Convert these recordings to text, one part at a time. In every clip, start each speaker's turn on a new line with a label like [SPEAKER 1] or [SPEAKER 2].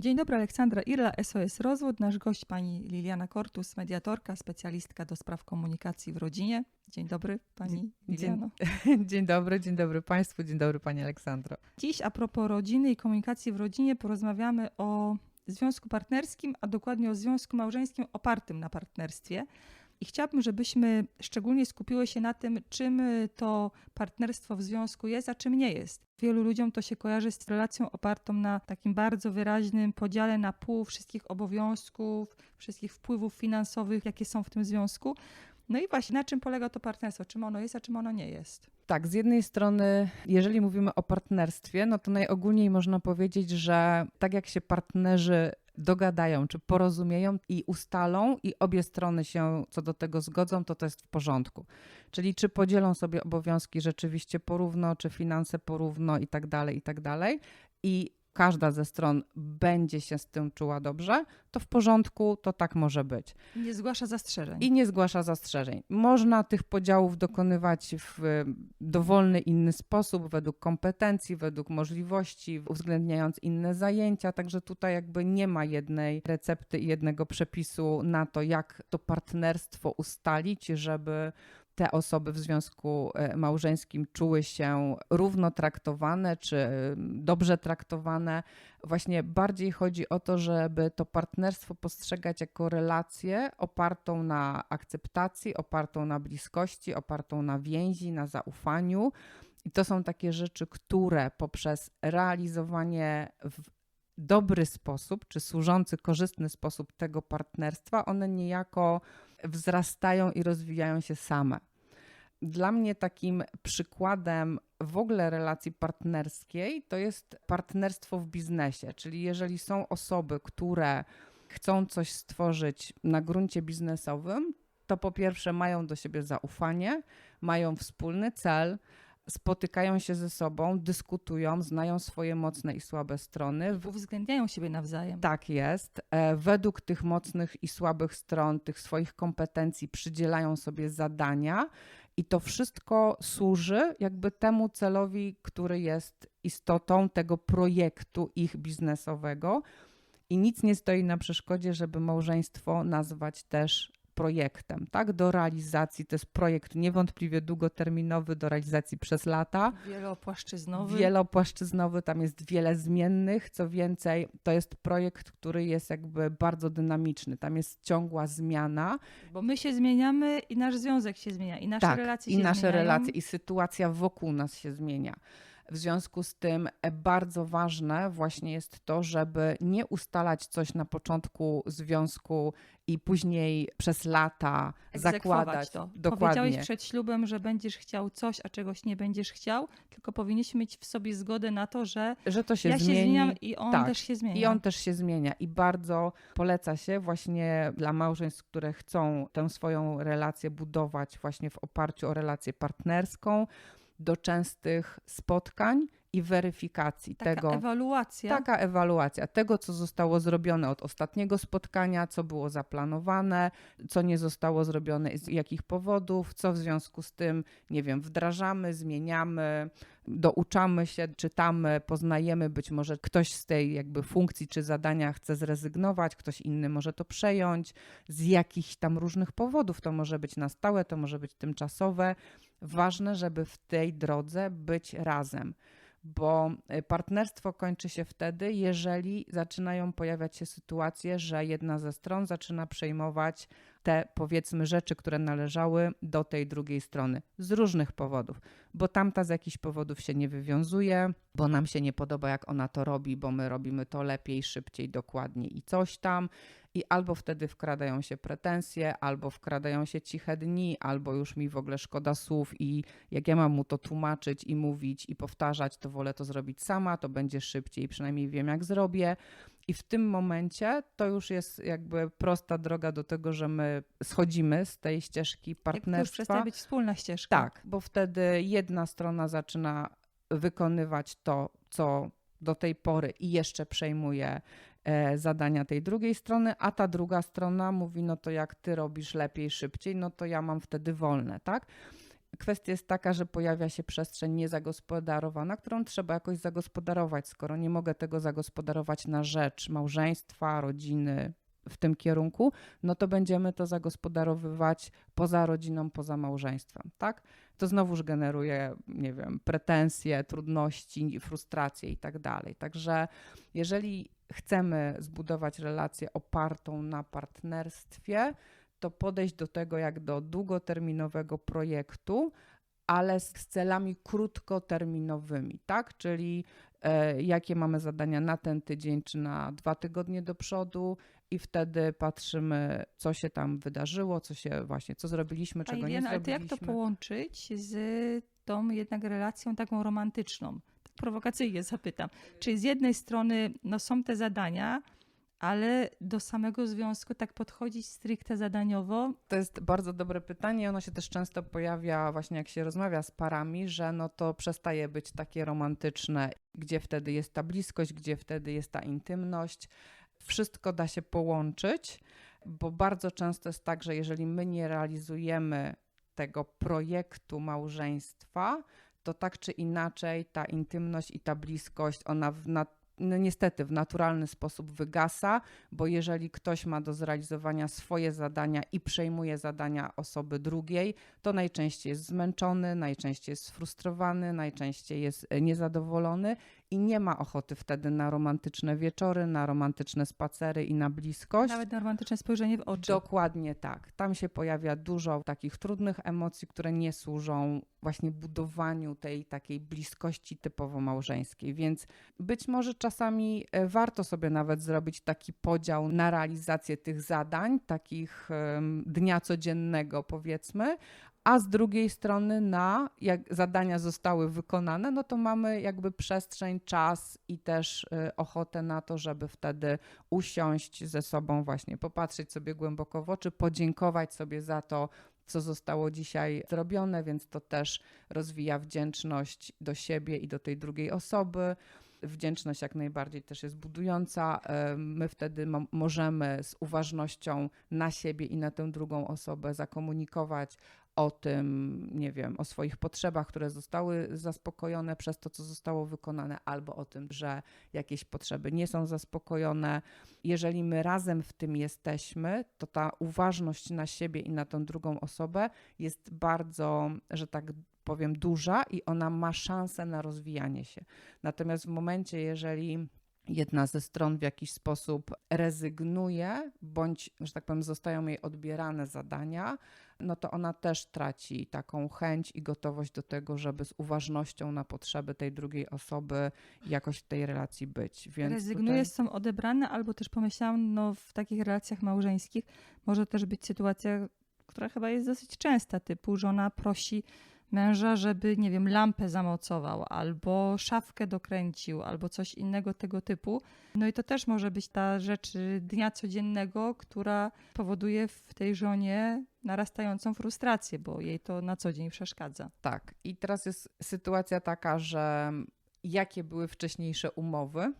[SPEAKER 1] Dzień dobry, Aleksandra Irla, SOS Rozwód. Nasz gość pani Liliana Kortus, mediatorka, specjalistka do spraw komunikacji w rodzinie. Dzień dobry, pani Liliano.
[SPEAKER 2] Dzień, dzień dobry, dzień dobry Państwu, dzień dobry Pani Aleksandro.
[SPEAKER 1] Dziś a propos rodziny i komunikacji w rodzinie porozmawiamy o związku partnerskim, a dokładnie o związku małżeńskim opartym na partnerstwie. I chciałabym, żebyśmy szczególnie skupiły się na tym, czym to partnerstwo w związku jest, a czym nie jest. Wielu ludziom to się kojarzy z relacją opartą na takim bardzo wyraźnym podziale na pół wszystkich obowiązków, wszystkich wpływów finansowych, jakie są w tym związku. No i właśnie, na czym polega to partnerstwo? Czym ono jest, a czym ono nie jest?
[SPEAKER 2] Tak, z jednej strony, jeżeli mówimy o partnerstwie, no to najogólniej można powiedzieć, że tak jak się partnerzy dogadają, czy porozumieją i ustalą, i obie strony się co do tego zgodzą, to to jest w porządku. Czyli czy podzielą sobie obowiązki rzeczywiście porówno, czy finanse porówno i tak dalej, i tak dalej. I każda ze stron będzie się z tym czuła dobrze, to w porządku, to tak może być.
[SPEAKER 1] Nie zgłasza zastrzeżeń.
[SPEAKER 2] I nie zgłasza zastrzeżeń. Można tych podziałów dokonywać w dowolny inny sposób, według kompetencji, według możliwości, uwzględniając inne zajęcia. Także tutaj jakby nie ma jednej recepty i jednego przepisu na to, jak to partnerstwo ustalić, żeby te osoby w związku e, małżeńskim czuły się równo traktowane czy e, dobrze traktowane. Właśnie bardziej chodzi o to, żeby to partnerstwo postrzegać jako relację opartą na akceptacji, opartą na bliskości, opartą na więzi, na zaufaniu. I to są takie rzeczy, które poprzez realizowanie w dobry sposób, czy służący, korzystny sposób tego partnerstwa, one niejako wzrastają i rozwijają się same dla mnie takim przykładem w ogóle relacji partnerskiej to jest partnerstwo w biznesie. Czyli jeżeli są osoby, które chcą coś stworzyć na gruncie biznesowym, to po pierwsze mają do siebie zaufanie, mają wspólny cel, spotykają się ze sobą, dyskutują, znają swoje mocne i słabe strony.
[SPEAKER 1] Uwzględniają siebie nawzajem.
[SPEAKER 2] Tak jest. E, według tych mocnych i słabych stron, tych swoich kompetencji przydzielają sobie zadania i to wszystko służy jakby temu celowi, który jest istotą tego projektu ich biznesowego. I nic nie stoi na przeszkodzie, żeby małżeństwo nazwać też projektem, tak? Do realizacji. To jest projekt niewątpliwie długoterminowy, do realizacji przez lata.
[SPEAKER 1] Wielopłaszczyznowy.
[SPEAKER 2] Wielopłaszczyznowy, tam jest wiele zmiennych. Co więcej, to jest projekt, który jest jakby bardzo dynamiczny. Tam jest ciągła zmiana.
[SPEAKER 1] Bo my się zmieniamy i nasz związek się zmienia, i nasze
[SPEAKER 2] tak,
[SPEAKER 1] relacje
[SPEAKER 2] i
[SPEAKER 1] się
[SPEAKER 2] nasze
[SPEAKER 1] zmieniają.
[SPEAKER 2] relacje, i sytuacja wokół nas się zmienia. W związku z tym e, bardzo ważne właśnie jest to, żeby nie ustalać coś na początku związku i później przez lata zakładać
[SPEAKER 1] to.
[SPEAKER 2] Dokładnie.
[SPEAKER 1] Powiedziałeś przed ślubem, że będziesz chciał coś, a czegoś nie będziesz chciał, tylko powinniśmy mieć w sobie zgodę na to, że,
[SPEAKER 2] że to się
[SPEAKER 1] ja
[SPEAKER 2] zmieni.
[SPEAKER 1] się zmieniam i on
[SPEAKER 2] tak.
[SPEAKER 1] też się zmienia.
[SPEAKER 2] I on też się zmienia. I bardzo poleca się właśnie dla małżeństw, które chcą tę swoją relację budować właśnie w oparciu o relację partnerską, do częstych spotkań i weryfikacji
[SPEAKER 1] taka
[SPEAKER 2] tego.
[SPEAKER 1] Ewaluacja.
[SPEAKER 2] Taka ewaluacja tego, co zostało zrobione od ostatniego spotkania, co było zaplanowane, co nie zostało zrobione, z jakich powodów, co w związku z tym, nie wiem, wdrażamy, zmieniamy, douczamy się, czytamy, poznajemy. Być może ktoś z tej jakby funkcji czy zadania chce zrezygnować, ktoś inny może to przejąć z jakichś tam różnych powodów. To może być na stałe, to może być tymczasowe. Ważne, żeby w tej drodze być razem bo y, partnerstwo kończy się wtedy, jeżeli zaczynają pojawiać się sytuacje, że jedna ze stron zaczyna przejmować te powiedzmy rzeczy, które należały do tej drugiej strony z różnych powodów, bo tamta z jakichś powodów się nie wywiązuje, bo nam się nie podoba, jak ona to robi, bo my robimy to lepiej, szybciej, dokładniej i coś tam. I albo wtedy wkradają się pretensje, albo wkradają się ciche dni, albo już mi w ogóle szkoda słów i jak ja mam mu to tłumaczyć i mówić i powtarzać, to wolę to zrobić sama, to będzie szybciej, przynajmniej wiem jak zrobię. I w tym momencie to już jest jakby prosta droga do tego, że my schodzimy z tej ścieżki partnerstwa. Jak już
[SPEAKER 1] przestaje być wspólna ścieżka.
[SPEAKER 2] Tak, bo wtedy jedna strona zaczyna wykonywać to, co do tej pory i jeszcze przejmuje e, zadania tej drugiej strony, a ta druga strona mówi, no to jak ty robisz lepiej, szybciej, no to ja mam wtedy wolne, tak? kwestia jest taka, że pojawia się przestrzeń niezagospodarowana, którą trzeba jakoś zagospodarować. Skoro nie mogę tego zagospodarować na rzecz małżeństwa, rodziny, w tym kierunku, no to będziemy to zagospodarowywać poza rodziną, poza małżeństwem, tak? To znowuż generuje, nie wiem, pretensje, trudności, frustracje i tak dalej. Także jeżeli chcemy zbudować relację opartą na partnerstwie, to podejść do tego jak do długoterminowego projektu, ale z celami krótkoterminowymi, tak? Czyli e, jakie mamy zadania na ten tydzień czy na dwa tygodnie do przodu i wtedy patrzymy, co się tam wydarzyło, co się właśnie, co zrobiliśmy, czego
[SPEAKER 1] Pani
[SPEAKER 2] nie
[SPEAKER 1] Liena, ale to
[SPEAKER 2] zrobiliśmy.
[SPEAKER 1] jak to połączyć z tą jednak relacją taką romantyczną? Tak prowokacyjnie zapytam. Czy z jednej strony no, są te zadania, ale do samego związku tak podchodzić stricte zadaniowo?
[SPEAKER 2] To jest bardzo dobre pytanie. Ono się też często pojawia właśnie jak się rozmawia z parami, że no to przestaje być takie romantyczne, gdzie wtedy jest ta bliskość, gdzie wtedy jest ta intymność. Wszystko da się połączyć, bo bardzo często jest tak, że jeżeli my nie realizujemy tego projektu małżeństwa, to tak czy inaczej ta intymność i ta bliskość, ona w nat- no niestety w naturalny sposób wygasa, bo jeżeli ktoś ma do zrealizowania swoje zadania i przejmuje zadania osoby drugiej, to najczęściej jest zmęczony, najczęściej jest sfrustrowany, najczęściej jest e, niezadowolony i nie ma ochoty wtedy na romantyczne wieczory, na romantyczne spacery i na bliskość.
[SPEAKER 1] Nawet na romantyczne spojrzenie w oczy.
[SPEAKER 2] Dokładnie tak. Tam się pojawia dużo takich trudnych emocji, które nie służą właśnie budowaniu tej takiej bliskości typowo małżeńskiej. Więc być może czasami e, warto sobie nawet zrobić taki podział na realizację tych zadań, takich dnia codziennego powiedzmy, a z drugiej strony na jak zadania zostały wykonane, no to mamy jakby przestrzeń, czas i też y, ochotę na to, żeby wtedy usiąść ze sobą właśnie, popatrzeć sobie głęboko w oczy, podziękować sobie za to, co zostało dzisiaj zrobione, więc to też rozwija wdzięczność do siebie i do tej drugiej osoby. Wdzięczność jak najbardziej też jest budująca. E, My wtedy mo- możemy z uważnością na siebie i na tę drugą osobę zakomunikować o tym, nie wiem, o swoich potrzebach, które zostały zaspokojone przez to, co zostało wykonane, albo o tym, że jakieś potrzeby nie są zaspokojone. Jeżeli my razem w tym jesteśmy, to ta uważność na siebie i na tą drugą osobę jest bardzo, że tak powiem, duża i ona ma szansę na rozwijanie się. Natomiast w momencie, jeżeli jedna ze stron w jakiś sposób rezygnuje, bądź, że tak powiem, zostają jej odbierane zadania, no to ona też traci taką chęć i gotowość do tego, żeby z uważnością na potrzeby tej drugiej osoby jakoś w tej relacji być. Więc
[SPEAKER 1] Rezygnuje,
[SPEAKER 2] tutaj...
[SPEAKER 1] są odebrane, albo też pomyślałam, no w takich relacjach małżeńskich może też być sytuacja, która chyba jest dosyć częsta, typu żona prosi męża, żeby, nie wiem, lampę zamocował, albo szafkę dokręcił, albo coś innego tego typu. No i to też może być ta rzecz y, dnia codziennego, która powoduje w tej żonie narastającą frustrację, bo jej to na co dzień przeszkadza.
[SPEAKER 2] Tak. I teraz jest sytuacja taka, że jakie były wcześniejsze umowy,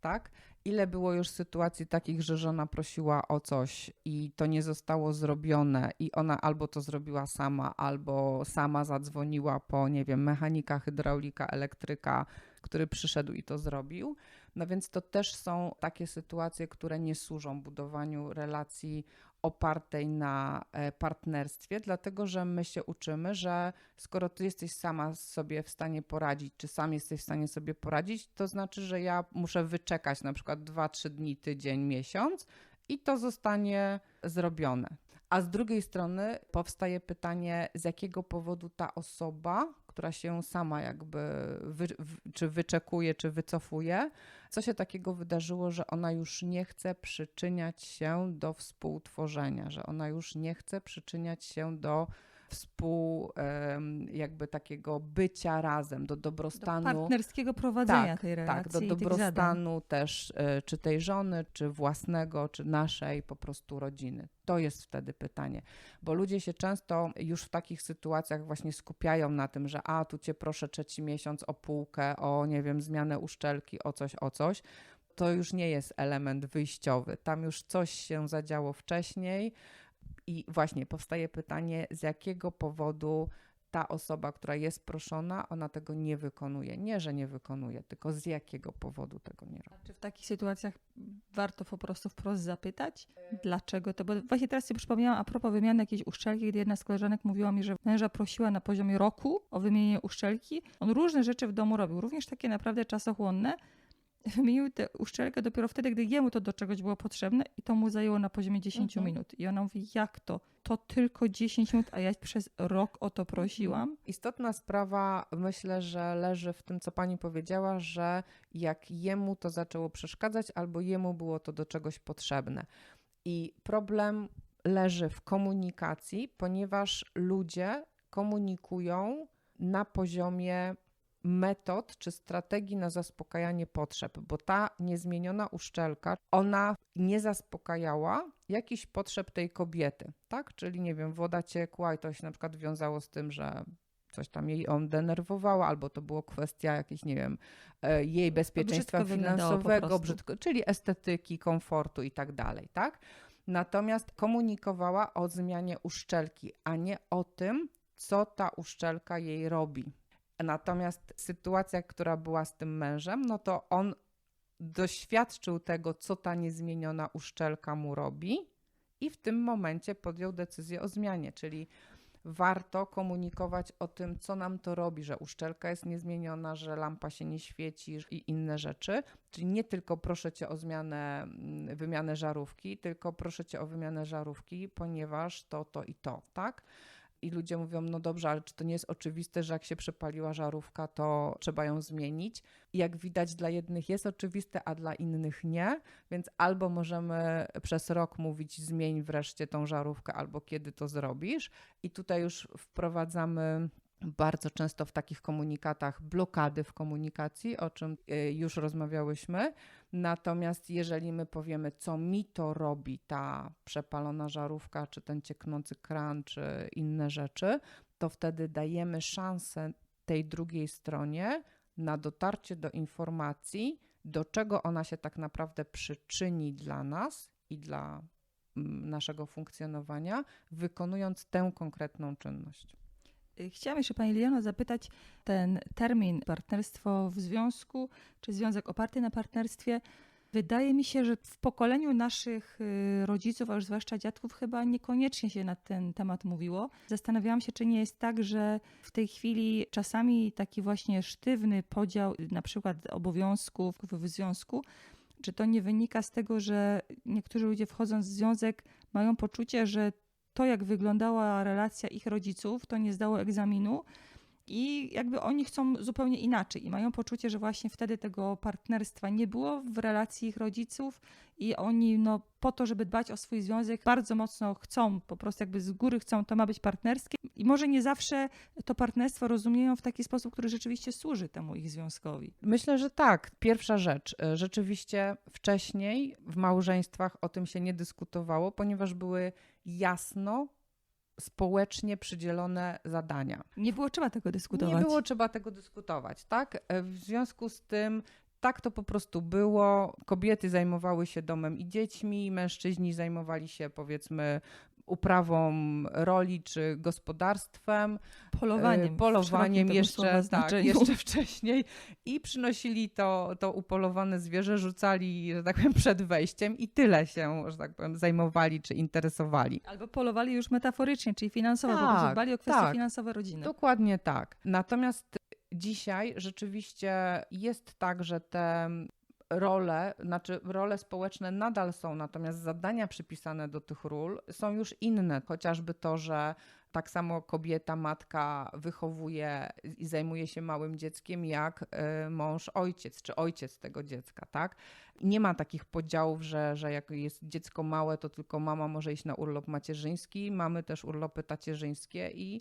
[SPEAKER 2] tak? Ile było już sytuacji takich, że żona prosiła o coś i to nie zostało zrobione i ona albo to zrobiła sama, albo sama zadzwoniła po, nie wiem, mechanika, hydraulika, elektryka, który przyszedł i to zrobił. No więc to też są takie sytuacje, które nie służą budowaniu relacji opartej na e, partnerstwie, dlatego że my się uczymy, że skoro ty jesteś sama sobie w stanie poradzić, czy sam jesteś w stanie sobie poradzić, to znaczy, że ja muszę wyczekać na przykład 2-3 dni, tydzień, miesiąc i to zostanie zrobione. A z drugiej strony powstaje pytanie, z jakiego powodu ta osoba, która się sama jakby wy, czy wyczekuje, czy wycofuje, co się takiego wydarzyło, że ona już nie chce przyczyniać się do współtworzenia, że ona już nie chce przyczyniać się do współ, jakby takiego bycia razem, do
[SPEAKER 1] Do
[SPEAKER 2] dobrostanu.
[SPEAKER 1] partnerskiego prowadzenia
[SPEAKER 2] tak,
[SPEAKER 1] tej relacji
[SPEAKER 2] tak, do dobrostanu też e, czy tej żony, czy własnego, czy naszej po prostu rodziny. To jest wtedy pytanie, bo ludzie się często już w takich sytuacjach właśnie skupiają na tym, że a tu cię proszę trzeci miesiąc o półkę, o nie wiem, zmianę uszczelki, o coś, o coś. To już nie jest element wyjściowy. Tam już coś się zadziało wcześniej i właśnie powstaje pytanie, z jakiego powodu ta osoba, która jest proszona, ona tego nie wykonuje. Nie, że nie wykonuje, tylko z jakiego powodu tego nie robi.
[SPEAKER 1] Czy w takich sytuacjach warto po prostu wprost zapytać, dlaczego to? Bo właśnie teraz sobie przypomniałam a propos wymiany jakiejś uszczelki, gdy jedna z koleżanek mówiła mi, że męża prosiła na poziomie roku o wymienienie uszczelki. On różne rzeczy w domu robił, również takie naprawdę czasochłonne. Wymienił tę uszczelkę dopiero wtedy, gdy jemu to do czegoś było potrzebne i to mu zajęło na poziomie 10
[SPEAKER 2] Mhm.
[SPEAKER 1] minut. I ona mówi, jak to? To tylko 10 minut, a ja przez rok o to prosiłam.
[SPEAKER 2] Istotna sprawa, myślę, że leży w tym, co pani powiedziała, że jak jemu to zaczęło przeszkadzać, albo jemu było to do czegoś potrzebne. I problem leży w komunikacji, ponieważ ludzie komunikują na poziomie metod czy strategii na zaspokajanie potrzeb, bo ta niezmieniona uszczelka, ona nie zaspokajała jakichś potrzeb tej kobiety, tak? Czyli nie wiem, woda ciekła i to się na przykład wiązało z tym, że coś tam jej on denerwowało, albo to było kwestia jakiejś, nie wiem, e, jej bezpieczeństwa
[SPEAKER 1] brzydko
[SPEAKER 2] finansowego, brzydko, czyli estetyki, komfortu i tak dalej, tak? Natomiast komunikowała o zmianie uszczelki, a nie o tym, co ta uszczelka jej robi. Natomiast sytuacja, która była z tym mężem, no to on doświadczył tego, co ta niezmieniona uszczelka mu robi, i w tym momencie podjął decyzję o zmianie, czyli warto komunikować o tym, co nam to robi, że uszczelka jest niezmieniona, że lampa się nie świeci i inne rzeczy. Czyli nie tylko proszę cię o zmianę, mm, wymianę żarówki, tylko proszę cię o wymianę żarówki, ponieważ to, to i to, tak? I ludzie mówią, no dobrze, ale czy to nie jest oczywiste, że jak się przepaliła żarówka, to trzeba ją zmienić? I jak widać, dla jednych jest oczywiste, a dla innych nie, więc albo możemy przez rok mówić, zmień wreszcie tą żarówkę, albo kiedy to zrobisz. I tutaj już wprowadzamy bardzo często w takich komunikatach blokady w komunikacji, o czym y, już rozmawiałyśmy. Natomiast jeżeli my powiemy, co mi to robi ta przepalona żarówka, czy ten cieknący kran, czy inne rzeczy, to wtedy dajemy szansę tej drugiej stronie na dotarcie do informacji, do czego ona się tak naprawdę przyczyni dla nas i dla mm, naszego funkcjonowania, wykonując tę konkretną czynność.
[SPEAKER 1] Y, Chciałam jeszcze Pani Liliano zapytać, ten termin partnerstwo w związku, czy związek oparty na partnerstwie, wydaje mi się, że w pokoleniu naszych y, rodziców, a już zwłaszcza dziadków, chyba niekoniecznie się na ten temat mówiło. Zastanawiałam się, czy nie jest tak, że w tej chwili czasami taki właśnie sztywny podział y, na przykład obowiązków w związku, czy to nie wynika z tego, że niektórzy ludzie wchodząc w związek mają poczucie, że to, jak wyglądała relacja ich rodziców, to nie zdało egzaminu i jakby oni chcą zupełnie inaczej i mają poczucie, że właśnie wtedy tego partnerstwa nie było w relacji ich rodziców i oni no, po to, żeby dbać o swój związek, bardzo mocno chcą, po prostu jakby z góry chcą, to ma być partnerskie i może nie zawsze to partnerstwo rozumieją w taki sposób, który rzeczywiście służy temu ich związkowi.
[SPEAKER 2] Myślę, że tak. Pierwsza rzecz. e, Rzeczywiście wcześniej w małżeństwach o tym się nie dyskutowało, ponieważ były jasno społecznie przydzielone zadania.
[SPEAKER 1] Nie było trzeba tego dyskutować.
[SPEAKER 2] Nie było trzeba tego dyskutować, tak? E, W związku z tym tak to po prostu było. Kobiety zajmowały się domem i dziećmi, mężczyźni zajmowali się powiedzmy uprawą roli czy gospodarstwem.
[SPEAKER 1] Polowaniem. W
[SPEAKER 2] polowaniem jeszcze, tak, jeszcze wcześniej i przynosili to, to upolowane zwierzę, rzucali, że tak powiem, przed wejściem i tyle się, że tak powiem, zajmowali czy interesowali.
[SPEAKER 1] Albo polowali już metaforycznie, czyli finansowo,
[SPEAKER 2] Tak,
[SPEAKER 1] prostu dbali o kwestie
[SPEAKER 2] tak.
[SPEAKER 1] finansowe rodziny.
[SPEAKER 2] Dokładnie tak. Natomiast dzisiaj rzeczywiście jest tak, że te role, znaczy role społeczne nadal są, natomiast zadania przypisane do tych ról są już inne. Chociażby to, że tak samo kobieta, matka wychowuje i zajmuje się małym dzieckiem, jak y, mąż, ojciec, czy ojciec tego dziecka, tak? Nie ma takich podziałów, że, że jak jest dziecko małe, to tylko mama może iść na urlop macierzyński. Mamy też urlopy tacierzyńskie i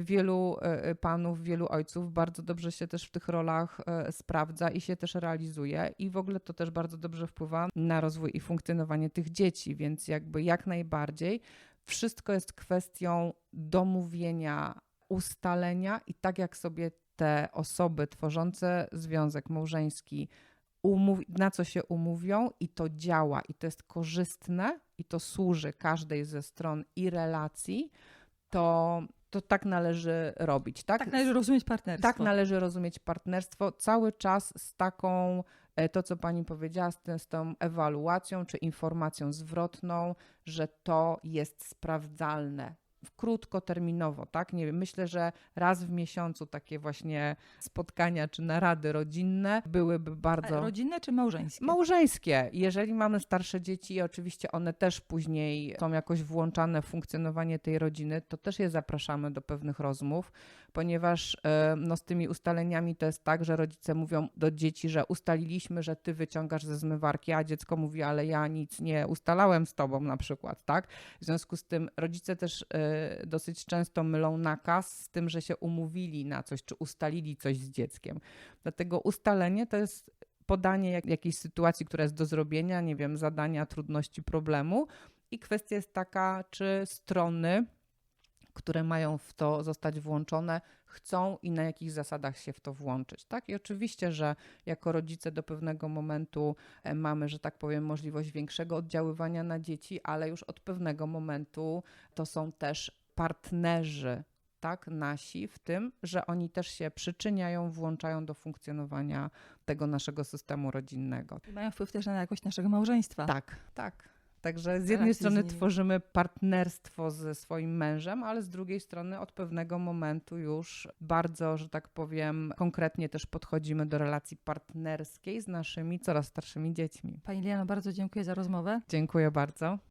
[SPEAKER 2] wielu y, panów, wielu ojców bardzo dobrze się też w tych rolach y, sprawdza i się też realizuje i w ogóle to też bardzo dobrze wpływa na rozwój i funkcjonowanie tych dzieci, więc jakby jak najbardziej. Wszystko jest kwestią domówienia, ustalenia i tak jak sobie te osoby tworzące związek małżeński umów- na co się umówią i to działa i to jest korzystne i to służy każdej ze stron i relacji, to to tak należy robić, tak?
[SPEAKER 1] Tak należy rozumieć partnerstwo.
[SPEAKER 2] Tak należy rozumieć partnerstwo cały czas z taką, e, to co pani powiedziała, z, tym, z tą ewaluacją czy informacją zwrotną, że to jest sprawdzalne. Krótkoterminowo, tak? Nie wiem, myślę, że raz w miesiącu takie właśnie spotkania czy narady rodzinne byłyby
[SPEAKER 1] A
[SPEAKER 2] bardzo.
[SPEAKER 1] Rodzinne czy małżeńskie?
[SPEAKER 2] Małżeńskie. Jeżeli mamy starsze dzieci, oczywiście one też później są jakoś włączane w funkcjonowanie tej rodziny, to też je zapraszamy do pewnych rozmów, ponieważ e, no, z tymi ustaleniami to jest tak, że rodzice mówią do dzieci, że ustaliliśmy, że ty wyciągasz ze zmywarki, a dziecko mówi, ale ja nic nie ustalałem z tobą na przykład, tak? W związku z tym rodzice też e, dosyć często mylą nakaz z tym, że się umówili na coś, czy ustalili coś z dzieckiem. Dlatego ustalenie to jest podanie jak, jakiejś sytuacji, która jest do zrobienia, nie wiem, zadania, trudności, problemu. I kwestia jest taka, czy strony, które mają w to zostać włączone, chcą i na jakich zasadach się w to włączyć. Tak? I oczywiście, że jako rodzice do pewnego momentu e, mamy, że tak powiem, możliwość większego oddziaływania na dzieci, ale już od pewnego momentu to są też partnerzy tak, nasi w tym, że oni też się przyczyniają, włączają do funkcjonowania tego naszego systemu rodzinnego.
[SPEAKER 1] I Mają wpływ też na jakość naszego małżeństwa.
[SPEAKER 2] Tak, tak. Także z
[SPEAKER 1] Relacje
[SPEAKER 2] jednej
[SPEAKER 1] z
[SPEAKER 2] strony tworzymy partnerstwo ze swoim mężem, ale z drugiej strony od pewnego momentu już bardzo, że tak powiem, konkretnie też podchodzimy do relacji partnerskiej z naszymi coraz starszymi dziećmi.
[SPEAKER 1] Pani Liano, bardzo dziękuję za rozmowę.
[SPEAKER 2] Dziękuję bardzo.